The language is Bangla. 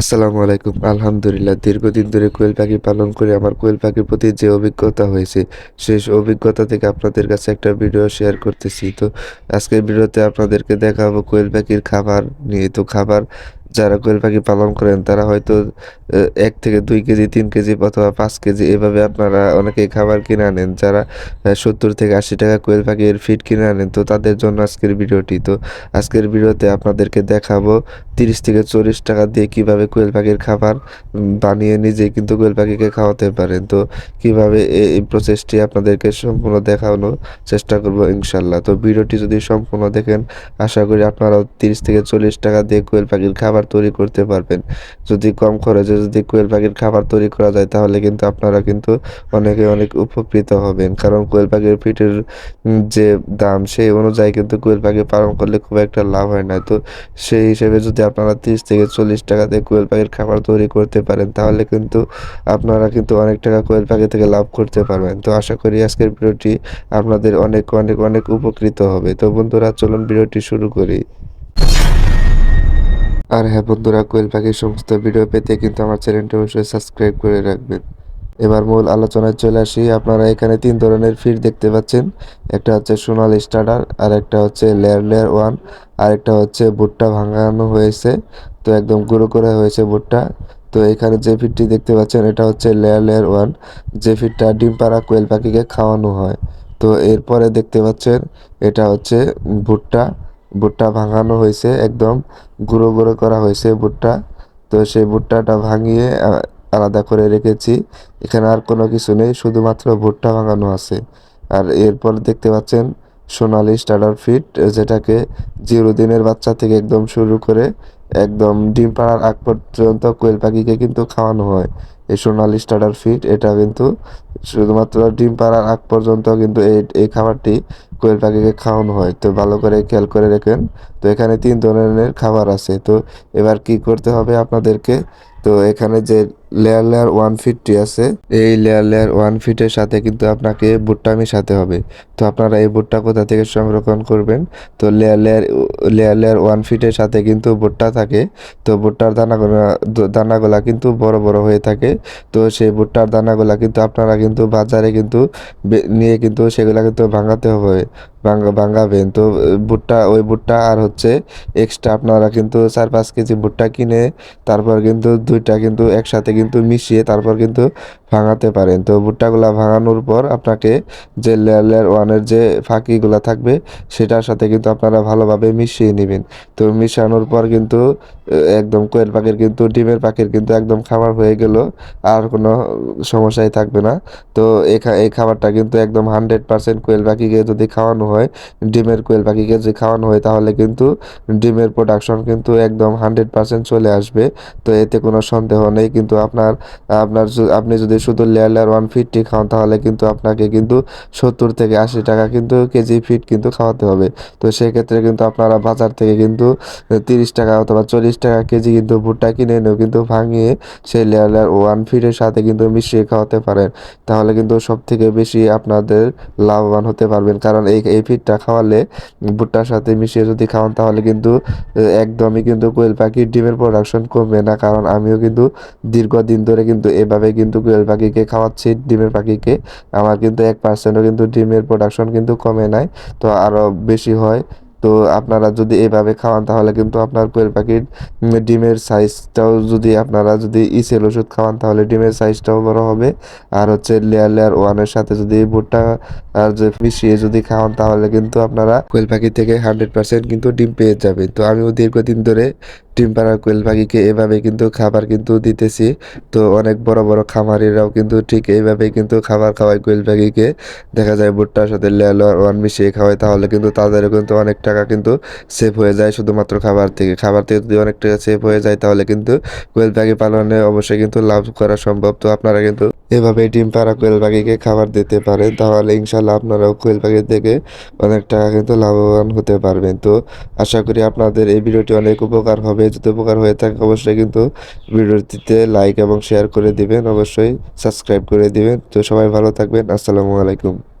আসসালামু আলাইকুম। আলহামদুলিল্লাহ, দীর্ঘদিন ধরে কোয়েল পাখি পালন করে আমার কোয়েল পাখির প্রতি যে অভিজ্ঞতা হয়েছে সেই অভিজ্ঞতা থেকে আপনাদের কাছে একটা ভিডিও শেয়ার করতেছি। তো আজকের ভিডিওতে আপনাদেরকে দেখাবো কোয়েল পাখির খাবার নিয়ে। তো খাবার যারা কোয়েল পাখি পালন করেন, তারা হয়তো এক থেকে দুই কেজি, তিন কেজি অথবা পাঁচ কেজি এভাবে আপনারা অনেকেই খাবার কিনে আনেন। যারা সত্তর থেকে আশি টাকা কোয়েল পাখির ফিড কিনে আনেন, তো তাদের জন্য আজকের ভিডিওটি। তো আজকের ভিডিওতে আপনাদেরকে দেখাবো তিরিশ থেকে চল্লিশ টাকা দিয়ে কীভাবে কোয়েল পাখির খাবার বানিয়ে নিজে কিন্তু কোয়েল পাখিকে খাওয়াতে পারেন। তো কীভাবে এই প্রসেসটি আপনাদেরকে সম্পূর্ণ দেখানোর চেষ্টা করব ইনশাল্লাহ। তো ভিডিওটি যদি সম্পূর্ণ দেখেন, আশা করি আপনারাও তিরিশ থেকে চল্লিশ টাকা দিয়ে কোয়েল পাখির খাবার তৈরি করতে পারবেন। যদি কম খরচে যদি কোয়েল পাখির খাবার তৈরি করা যায়, তাহলে কিন্তু আপনারা কিন্তু অনেকে অনেক উপকৃত হবেন। কারণ কোয়েল পাখির ফিটের যে দাম, সেই অনুযায়ী কিন্তু কোয়েল পাখি পালন করলে খুব একটা লাভ হয় না। তো সেই হিসেবে যদি আপনারা তিরিশ থেকে চল্লিশ টাকাতে কোয়েল পাখির খাবার তৈরি করতে পারেন, তাহলে কিন্তু আপনারা কিন্তু অনেক টাকা কোয়েল পাখি থেকে লাভ করতে পারবেন। তো আশা করি আজকের ভিডিওটি আপনাদের অনেক অনেক অনেক উপকৃত হবে। তো বন্ধুরা, চলুন ভিডিওটি শুরু করি। আর হ্যাঁ বন্ধুরা, কোয়েল পাখির সমস্ত ভিডিও পেতে কিন্তু আমার চ্যানেলটি অবশ্যই সাবস্ক্রাইব করে রাখবেন। এবার মূল আলোচনায় চলে আসি। আপনারা এখানে তিন ধরনের ফিড দেখতে পাচ্ছেন। একটা হচ্ছে সোনালি স্টার্টার আর একটা হচ্ছে লেয়ার লেয়ার ওয়ান, আর একটা হচ্ছে ভুট্টা ভাঙানো হয়েছে। তো একদম গুঁড়ো করে হয়েছে ভুট্টা। তো এখানে যে ফিডটি দেখতে পাচ্ছেন, এটা হচ্ছে লেয়ার লেয়ার ওয়ান। যে ফিডটা ডিম পাড়া কোয়েল পাখিকে খাওয়ানো হয়। তো এরপরে দেখতে পাচ্ছেন, এটা হচ্ছে ভুট্টা। ভুট্টা ভাঙানো হয়েছে, একদম গুঁড়ো গুঁড়ো করা হয়েছে ভুট্টা তো সেই ভুট্টাটা ভাঙিয়ে আলাদা করে রেখেছি। এখানে আর কোনো কিছু নেই, শুধুমাত্র ভুট্টা ভাঙানো আছে। আর এরপর দেখতে পাচ্ছেন সোনালি স্টার্টার ফিট যেটাকে জিরো দিনের বাচ্চা থেকে একদম শুরু করে একদম ডিম পাড়ার আগ পর্যন্ত কোয়েল পাখিকে কিন্তু খাওয়ানো হয়। এই সোনালি স্টার্টার ফিট এটা কিন্তু শুধুমাত্র ডিম পাড়ার আগ পর্যন্ত কিন্তু এই এই খাবারটি কোয়েল পাখিকে খাওয়ানো হয়। তো ভালো করে খেয়াল করে রেখেন। তো এখানে তিন ধরনের খাবার আছে। তো এবার কি করতে হবে আপনাদেরকে? তো এখানে যে লেয়ার লেয়ার ওয়ান ফিটটি আছে, এই লেয়ার লেয়ার ওয়ান ফিটের সাথে কিন্তু আপনাকে ভুট্টা মেশাতে হবে। তো আপনারা এই ভুট্টা কোথা থেকে সংরক্ষণ করবেন? তো layer layer layer layer one ফিটের সাথে কিন্তু ভুট্টা থাকে। তো ভুট্টার দানাগুলো দানাগুলা কিন্তু বড় বড় হয়ে থাকে। তো সেই ভুট্টার দানাগুলা কিন্তু আপনারা কিন্তু বাজারে কিন্তু নিয়ে কিন্তু সেগুলা কিন্তু ভাঙাতে হবে, ভাঙা, ভাঙাবেন। তো ভুট্টা ওই ভুট্টা আর হচ্ছে এক্সট্রা আপনারা কিন্তু চার, পাঁচ কেজি ভুট্টা কিনে তারপর কিন্তু দুইটা কিন্তু একসাথে কিন্তু মিশিয়ে তারপর কিন্তু ভাঙাতে পারেন। তো ভুট্টাগুলা ভাঙানোর পর আপনাকে যে লেয়ার লেয়ার ওয়ানের যে ফাঁকিগুলা থাকবে, সেটার সাথে কিন্তু আপনারা ভালোভাবে মিশিয়ে নেবেন। তো মিশানোর পর কিন্তু একদম কোয়েল পাখির কিন্তু, ডিমের পাখির কিন্তু একদম খাবার হয়ে গেল, আর কোনো সমস্যাই থাকবে না। তো এই খাবারটা কিন্তু একদম হান্ড্রেড পার্সেন্ট কোয়েল পাখিকে যদি খাওয়ানো হয়, ডিমের কোয়েল পাখিকে যদি খাওয়ানো হয়, তাহলে কিন্তু ডিমের প্রোডাকশন কিন্তু একদম হান্ড্রেড পার্সেন্ট চলে আসবে। তো এতে কোনো সন্দেহ নেই, কিন্তু আপনার আপনার আপনি যদি শুধু লেয়ার লেয়ার ওয়ান ফিটটি খাওয়ান তাহলে কিন্তু আপনাকে কিন্তু সত্তর থেকে আশি টাকা কিন্তু কেজি ফিট কিন্তু খাওয়াতে হবে। তো সেক্ষেত্রে কিন্তু আপনারা বাজার থেকে কিন্তু তিরিশ টাকা অথবা চল্লিশ টাকা কেজি কিন্তু ভুট্টা কিনে এনেও কিন্তু ভাঙিয়ে সেই লেয়ার লেয়ার ওয়ান ফিটের সাথে কিন্তু মিশিয়ে খাওয়াতে পারেন। তাহলে কিন্তু সব থেকে বেশি আপনাদের লাভবান হতে পারবেন। কারণ এই এই ফিডটা খাওয়ালে ভুট্টার সাথে মিশিয়ে যদি খাওয়ান, তাহলে কিন্তু একদমই কিন্তু কোয়েল পাখির ডিমের প্রোডাকশন কমবে না। কারণ আমিও কিন্তু দীর্ঘদিন ধরে কিন্তু এভাবে কিন্তু কোয়েল পাখিকে খাওয়াচ্ছি, ডিমের পাখিকে। আমার কিন্তু এক পার্সেন্টও কিন্তু ডিমের প্রোডাকশন কিন্তু কমে নাই, তো আরও বেশি হয়। তো আপনারা যদি এভাবে খাওয়ান, তাহলে কিন্তু আপনার কোয়েল পাখির ডিমের সাইজটাও যদি আপনারা যদি ইসেল ওষুধ খাওয়ান, তাহলে ডিমের সাইজটাও বড় হবে। আর হচ্ছে লেয়ার লেয়ার ওয়ানের সাথে যদি ভুট্টা আর যে মিশিয়ে যদি খাওয়ান, তাহলে কিন্তু আপনারা কোয়েল পাখি থেকে হান্ড্রেড পার্সেন্ট কিন্তু ডিম পেয়ে যাবেন। তো আমিও দীর্ঘদিন ধরে ডিম পাড়া কোয়েল পাখিকে এভাবে কিন্তু খাবার কিন্তু দিতেছি। তো অনেক বড় বড় খামারিরাও কিন্তু ঠিক এইভাবে কিন্তু খাবার খাওয়ায় কোয়েল পাখিকে। দেখা যায় ভুট্টার সাথে ওয়ান মিশিয়ে খাওয়ায়, তাহলে কিন্তু তাদেরও কিন্তু অনেক টাকা কিন্তু সেভ হয়ে যায়। শুধুমাত্র খাবার থেকে খাবার থেকে যদি অনেক টাকা সেভ হয়ে যায়, তাহলে কিন্তু কোয়েল পাখি পালনে অবশ্যই কিন্তু লাভ করা সম্ভব। তো আপনারা কিন্তু এভাবে ডিম পাড়া কোয়েল পাখিকে খাবার দিতে পারেন তাহলে ইনশাল্লাহ আপনারাও কোয়েল পাখি থেকে অনেক টাকা কিন্তু লাভবান হতে পারবেন। তো আশা করি আপনাদের এই ভিডিওটি অনেক উপকার হবে। যদি উপকার হয়ে থাকে, অবশ্যই কিন্তু ভিডিওটিতে লাইক এবং শেয়ার করে দিবেন। অবশ্যই সাবস্ক্রাইব করে দিবেন। তো সবাই ভালো থাকবেন। আসসালামু আলাইকুম।